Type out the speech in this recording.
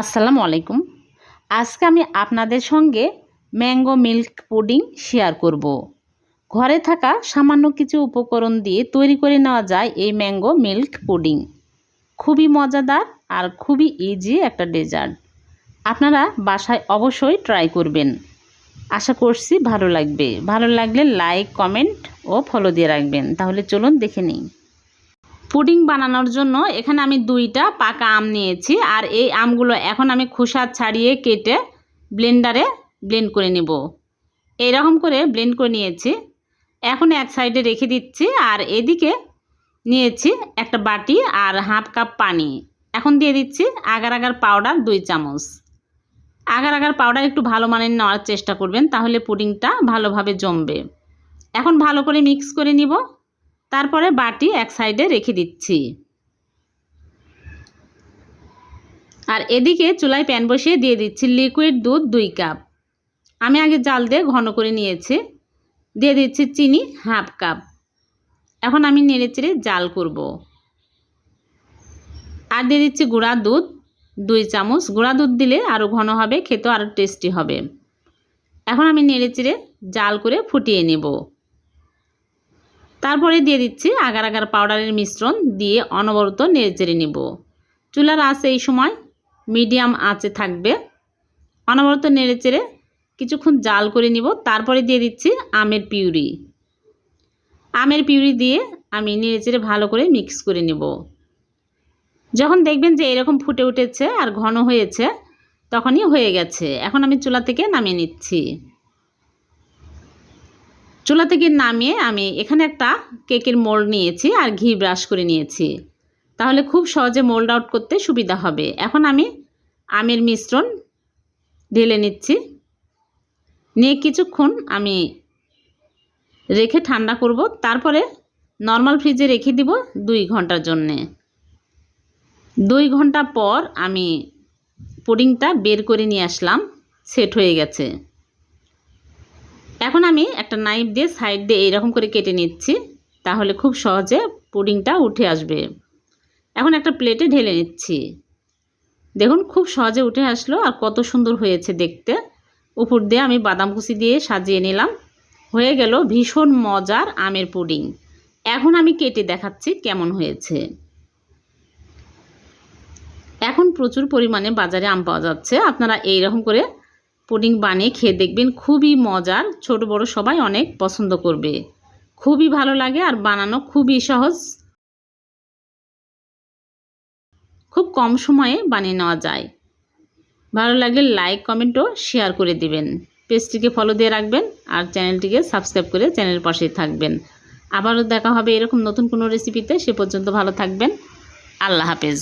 আসসালামু আলাইকুম। আজকে আমি আপনাদের সঙ্গে ম্যাঙ্গো মিল্ক পুডিং শেয়ার করব। ঘরে থাকা সামান্য কিছু উপকরণ দিয়ে তৈরি করে নেওয়া যায় এই ম্যাঙ্গো মিল্ক পুডিং। খুবই মজাদার আর খুবই ইজি একটা ডেজার্ট আপনারা বাসায় অবশ্যই ট্রাই করবেন। আশা করছি ভালো লাগবে। ভালো লাগলে লাইক কমেন্ট ও ফলো দিয়ে রাখবেন। তাহলে চলুন দেখে নিই। পুডিং বানানোর জন্য এখানে আমি দুইটা পাকা আম নিয়েছি আর এই আমগুলো এখন আমি খোসা ছাড়িয়ে কেটে ব্লেন্ডারে ব্লেন্ড করে নেব। এইরকম করে ব্লেন্ড করে নিয়েছি। এখন এক সাইডে রেখে দিচ্ছি আর এদিকে নিয়েছি একটা বাটি আর হাফ কাপ পানি। এখন দিয়ে দিচ্ছি আগার আগার পাউডার দুই চামচ। আগার আগার পাউডার একটু ভালো মানের নেওয়ার চেষ্টা করবেন, তাহলে পুডিংটা ভালোভাবে জমবে। এখন ভালো করে মিক্স করে নিব। তারপরে বাটি এক সাইডে রেখে দিচ্ছি। আর এদিকে চুলায় প্যান বসিয়ে দিয়ে দিচ্ছি লিকুইড দুধ দুই কাপ। আমি আগে জাল দিয়ে ঘন করে নিয়েছি। দিয়ে দিচ্ছি চিনি হাফ কাপ। এখন আমি নেড়ে চেড়ে জাল করব। আর দিয়ে দিচ্ছি গুঁড়া দুধ দুই চামচ। গুঁড়া দুধ দিলে আরও ঘন হবে, খেতেও আরও টেস্টি হবে। এখন আমি নেড়ে চেড়ে জাল করে ফুটিয়ে নেব। তারপরে দিয়ে দিচ্ছি আগার আগার পাউডারের মিশ্রণ দিয়ে অনবরত নেড়েচেড়ে নেব। চুলার আঁচে এই সময় মিডিয়াম আঁচে থাকবে। অনবরত নেড়েচেড়ে কিছুক্ষণ জাল করে নিব। তারপরে দিয়ে দিচ্ছি আমের পিউরি। আমের পিউরি দিয়ে আমি নেড়েচেড়ে ভালো করে মিক্স করে নেব। যখন দেখবেন যে এরকম ফুটে উঠেছে আর ঘন হয়েছে, তখনই হয়ে গেছে। এখন আমি চুলা থেকে নামিয়ে নিচ্ছি। চুলা থেকে নামিয়ে আমি এখানে একটা কেকের মোল্ড নিয়েছি আর ঘি ব্রাশ করে নিয়েছি। তাহলে খুব সহজে মোল্ড আউট করতে সুবিধা হবে। এখন আমি আমের মিশ্রণ ঢেলে নিচ্ছি। নিয়ে কিছুক্ষণ আমি রেখে ঠান্ডা করব। তারপরে নর্মাল ফ্রিজে রেখে দিব দুই ঘণ্টার জন্যে। দুই ঘণ্টা পর আমি পুডিংটা বের করে নিয়ে আসলাম। সেট হয়ে গেছে। এখন আমি একটা নাইফ দিয়ে সাইড দিয়ে এইরকম করে কেটে নিচ্ছি, তাহলে খুব সহজে পুডিংটা উঠে আসবে। এখন একটা প্লেটে ঢেলে নিচ্ছি। দেখুন, খুব সহজে উঠে আসলো আর কত সুন্দর হয়েছে দেখতে। উপর দিয়ে আমি বাদাম কুচি দিয়ে সাজিয়ে নিলাম। হয়ে গেল ভীষণ মজার আমের পুডিং। এখন আমি কেটে দেখাচ্ছি কেমন হয়েছে। এখন প্রচুর পরিমাণে বাজারে আম পাওয়া যাচ্ছে। আপনারা এই রকম করে পুডিং বানিয়ে খেয়ে দেখবেন খুবই মজার। ছোট বড় সবাই অনেক পছন্দ করবে। খুবই ভালো লাগে আর বানানো খুবই সহজ। খুব কম সময়ে বানিয়ে নেওয়া যায়। ভালো লাগলে লাইক কমেন্ট ও শেয়ার করে দিবেন। পেজটিকে ফলো দিয়ে রাখবেন আর চ্যানেলটিকে সাবস্ক্রাইব করে চ্যানেলের পাশেই থাকবেন। আবারও দেখা হবে এরকম নতুন কোনো রেসিপিতে সে পর্যন্ত ভালো থাকবেন। আল্লাহ হাফেজ।